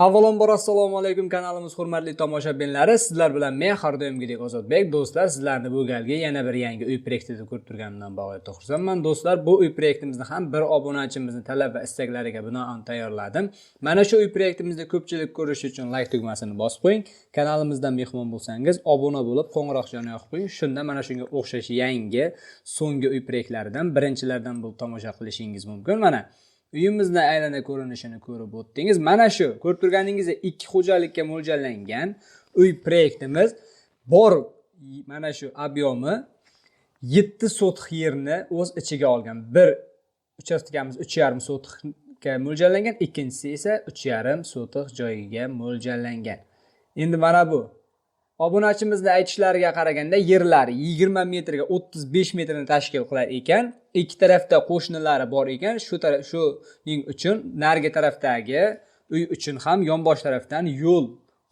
avvalambor assalomu alaykum kanalimiz hurmatli tomoshabinlari sizlar bilan men har doimgidek ozodbek. Do'stlar sizlarni bu galgi yana bir yangi uy proyektida ko'rib turganimdan bag'oyatda xursandman do'stlar bu uy proyektimizni ham bir obunachimizni talab va istaklariga binoan tayyorladim. Mana shu uy proyektimizni ko'pchilik ko'rish uchun layk tugmasini bosib qo'ying. Kanalimizdan mehmon bo'lsangiz obuna bo'lib qo'ng'iroqchani yoqib qo'ying. Shunda mana shunga o'xshash yangi so'nggi uy proyektlaridan birinchilardan bo'lib tomosha qilishingiz mumkin. Mana uyimizni aylana ko'rinishini ko'rib o'tdingiz. Mana shu ko'rib turganingizdek ikki xo'jalikka mo'ljallangan uy proyektimiz bor. Mana shu obyomi yetti sotix yerni o'z ichiga olgan. Bir uchastkamiz uch yarim sotixga mo'ljallangan ikkinchisi esa uch yarim sotix joyiga mo'ljallangan. Endi mana bu. Obunachimizni aytishlariga qaraganda yerlari yigirma metrga o'ttiz besh metrni tashkil qilar ekan. Ikki tarafda qo'shnilari bor ekan. Shu shuning uchun narigi tarafdagi uy uchun ham yonbosh tarafdan yo'l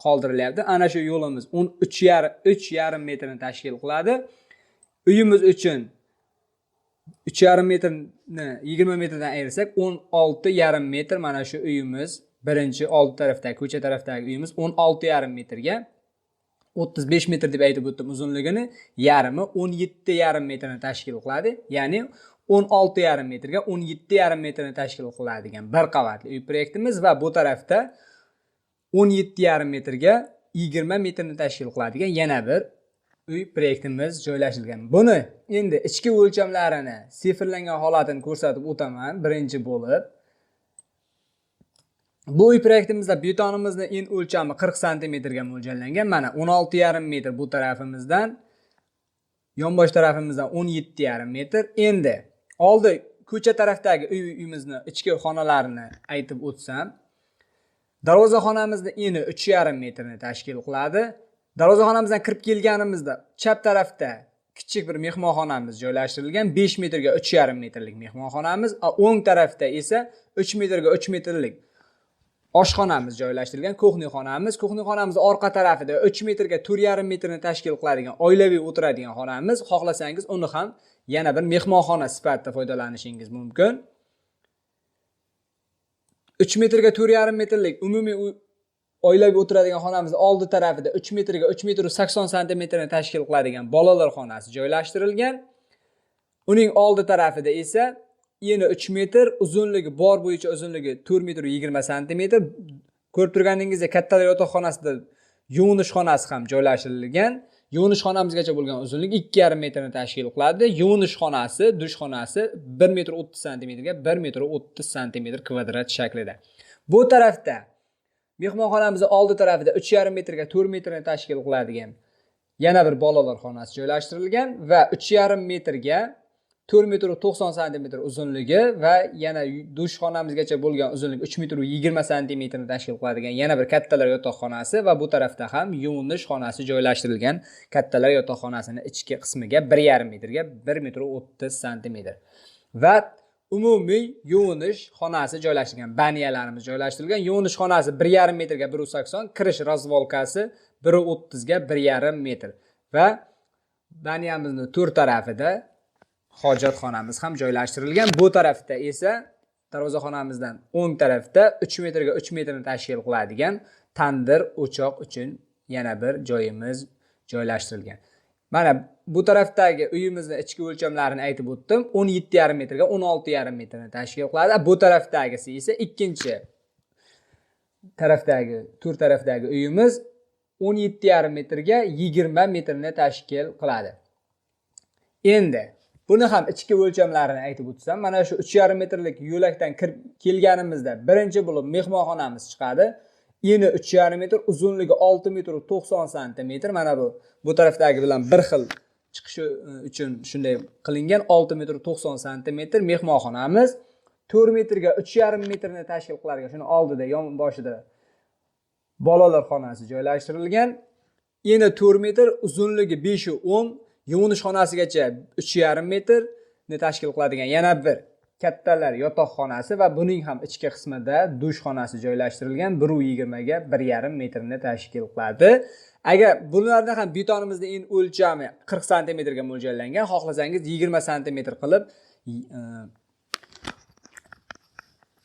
qoldirilyapti. Ana shu yo'limiz o'n uch yarim uch yarim metrni tashkil qiladi. Uyimiz uchun uch yarim metrni yigirma metrdan ayirsak o'n olti yarim metr. Mana shu uyimiz birinchi old tarafdagi ko'cha tarafdagi uyimiz o'n olti yarim metrga o'ttiz besh metr deb aytib o'tdim uzunligini. Yarmi o'n yetti yarim metrni tashkil qiladi. Ya'ni o'n olti yarim metrga o'n yetti yarim metrni tashkil qiladigan bir qavatli uy proyektimiz va bu tarafda o'n yetti yarim metrga yigirma metrni tashkil qiladigan yana bir uy proyektimiz joylashtirilgan. Buni endi ichki o'lchamlarini sifrlangan holatini ko'rsatib o'taman. Birinchi bo'lib bu uy proyektimizda betonimizni en o'lchami qirq santimetrga mo'ljallangan. Mana o'n olti yarim metr bu tarafimizdan yonbosh tarafimizdan o'n yetti yarim metr. Endi oldi ko'cha tarafdagi uy uyimizni ichki xonalarini aytib o'tsam darvozaxonamizni eni uch yarim metrni tashkil qiladi. Darvozaxonamizdan kirib kelganimizda chap tarafda kichik bir mehmonxonamiz joylashtirilgan besh metrga uch yarim metrlik mehmonxonamiz o'ng tarafda esa uch metrga uch metrlik oshxonamiz joylashtirilgan ko'hniy xonamiz orqa tarafida uch metrga to'rt yarim metrni tashkil qiladigan oilaviy o'tiradigan xonamiz. Xohlasangiz uni ham yana bir mehmonxona sifatida foydalanishingiz mumkin. Uch metrga to'rt yarim metrlik umumiy oilaviy o'tiradigan xonamizni oldi tarafida uch metrga uch metr sakson santimetrni tashkil qiladigan bolalar xonasi joylashtirilgan. Uning oldi tarafida esa eni uch metr uzunligi bor bo'yicha uzunligi to'rt metr yigirma santimetr. Ko'rib turganingizdek kattalar yotoqxonasida yuvinish xonasi ham joylashtirilgan. Yuvinish xonamizgacha bo'lgan uzunlik ikki yarim metrni tashkil qiladi. Yuvinish xonasi dush xonasi bir metr o'ttiz santimetrga bir metr o'ttiz santimetr kvadrat shaklida. Bu tarafda mehmonxonamizni oldi tarafida uch yarim metrga to'rt metrni tashkil qiladigan yana bir bolalar xonasi joylashtirilgan va uch yarim metrga to'rt metr to'qson santimetr uzunligi va yana dushxonamizgacha bo'lgan uzunligi uch metr yigirma santimetrni tashkil qiladigan yana bir kattalar yotoqxonasi va bu tarafda ham yuvinish xonasi joylashtirilgan kattalar yotoqxonasini ichki qismiga bir yarim metrga bir metr o'ttiz santimetr. Va umumiy yuvinish xonasi joylashtirilgan banyalarimiz joylashtirilgan. Yuvinish xonasi bir yarim metrga bir sakson kirish razvolkasi bir o'ttizga bir yarim metr. Va baniyamizni to'rt tarafida hojatxonamiz ham joylashtirilgan. Bu tarafda esa darvozaxonamizdan o'ng tarafda uch metrga uch metrni tashkil qiladigan tandir o'choq uchun yana bir joyimiz joylashtirilgan. Mana bu tarafdagi uyimizni ichki o'lchamlarini aytib o'tdim. o'n yetti yarim metrga o'n olti yarim metrni tashkil qiladi. Bu tarafdagisi esa ikkinchi tarafdagi to'r tarafdagi uyimiz o'n yetti yarim metrga yigirma metrni tashkil qiladi. Endi buni ham ichki o'lchamlarini aytib o'tsam mana shu uch yarim metrlik yo'lakdan kirib kelganimizda birinchi bo'lib mehmonxonamiz chiqadi. Eni uch yarim metr uzunligi olti metr to'qson santimetr. Mana bu bu tarafdagi bilan bir xil chiqishi e, uchun shunday qilingan olti metr to'qson santimetr mehmonxonamiz. To'rt metrga uch yarim metrni tashkil qiladigan shuni oldida yon boshida bolalar xonasi joylashtirilgan. Eni to'rt metr uzunligi beshu o'n yuvinish xonasigacha uch yarim metrni tashkil qiladigan yana bir kattalar yotoqxonasi va buning ham ichki qismida dush xonasi joylashtirilgan bir yigirmaga bir yarim metrni tashkil qiladi. Agar bularni ham betonimizni en o'lchami qirq santimetrga mo'ljallangan xohlasangiz yigirma santimetr qilib e,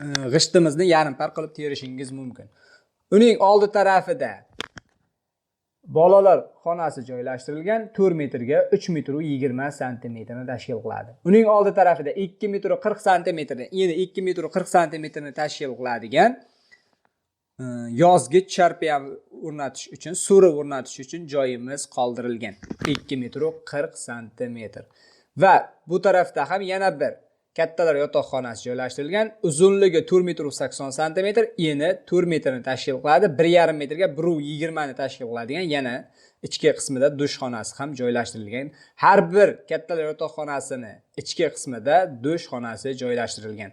e, g'ishtimizni yarim par qilib terishingiz mumkin. Uning oldi tarafida bolalar xonasi joylashtirilgan 4 metrga 3 metr 20 santimetrni tashkil qiladi. Uning oldi tarafida 2 metr 40 santimetrni yana 2 metr 40 santimetrni tashkil qiladigan e, yozgi charpia o'rnatish uchun suri o'rnatish uchun joyimiz qoldirilgan. 2 metr 40 santimetr. Va bu tarafda ham yana bir kattalar yotoqxonasi joylashtirilgan uzunligi 4 metr 80 santimetr eni 4 metrni tashkil qiladi 1,5 metrga 1,20 ni tashkil qiladigan yana ichki qismida dush xonasi ham joylashtirilgan. Har bir kattalar yotoqxonasini ichki qismida dush xonasi joylashtirilgan.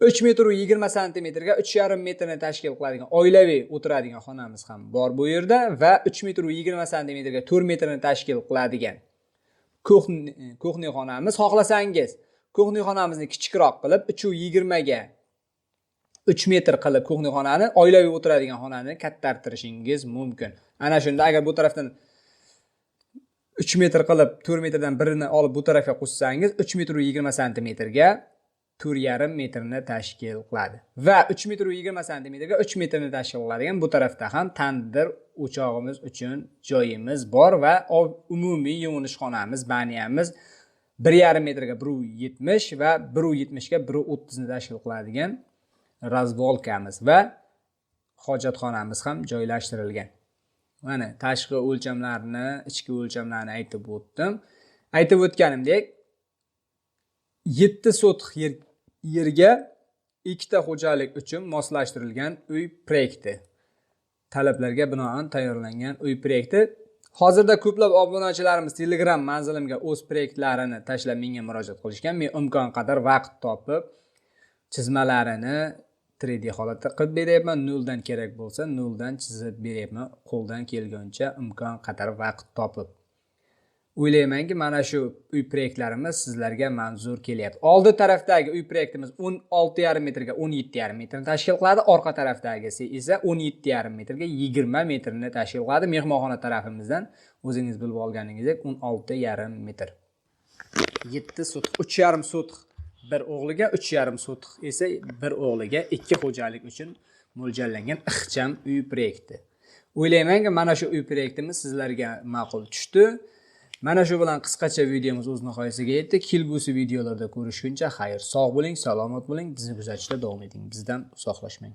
3 metr 20 santimetrga 3,5 metrni tashkil qiladigan oilaviy o'tiradigan xonamiz ham bor bu yerda va 3 metr 20 santimetrga 4 metrni tashkil qiladigan. Kuxni xonamiz xohlasangiz xonamizni kichikroq qilib 320 ga 3 metr qilib xonani oilaviy o'tiradigan xonani kattartirishingiz mumkin. Ana shunda agar bu tarafdan 3 metr qilib 4 metrdan birini olib bu tarafga qo'shsangiz 3 metr 20 santimetrga to'rt yarim metrni tashkil qiladi. Va 3 metr 20 santimetrga 3 metrni tashkil qiladigan bu tarafda ham tandir o'chog'imiz uchun joyimiz bor va umumiy yuvinish xonamiz baniyamiz bir yarim metrga bir yetmish va bir yetmishga bir o'ttizni tashkil qiladigan razvolkamiz va hojatxonamiz ham joylashtirilgan. Mana tashqi o'lchamlarni ichki o'lchamlarni aytib o'tdim. Aytib o'tganimdek yetti sotix yer, yerga ikkita xo'jalik uchun moslashtirilgan uy proyekti. Talablarga binoan tayyorlangan uy proyekti hozirda ko'plab obunachilarimiz telegram manzilimga o'z proyektlarini tashlab menga murojaat qilishgan. Men imkon qadar vaqt topib chizmalarini 3d holatda qilib beryapman. Noldan kerak bo'lsa noldan chizib beryapman. Qo'ldan kelguncha imkon qadar vaqt topib. O'ylaymanki mana shu uy proyektlarimiz sizlarga manzur kelyapti. Oldi tarafdagi uy proyektimiz o'n olti yarim metrga o'n yetti yarim metrni tashkil qiladi. Orqa tarafdagisi esa o'n yetti yarim metrga yigirma metrni tashkil qiladi. Mehmonxona tarafimizdan o'zingiz bilib olganingizdek o'n olti yarim metr. Yetti sotix uch yarim sotix bir o'g'liga uch yarim sotix esa bir o'g'liga ikki xo'jalik uchun mo'ljallangan ixcham uy proyekti. O'ylaymanki mana shu uy proyektimiz sizlarga ma'qul tushdi. Mana shu bilan qisqacha videomiz o'z nihoyasiga yetdi. Kelgusi videolarda ko'rishguncha xayr sog' bo'ling salomat bo'ling. Bizni kuzatishda davom eting. Bizdan uzoqlashmang.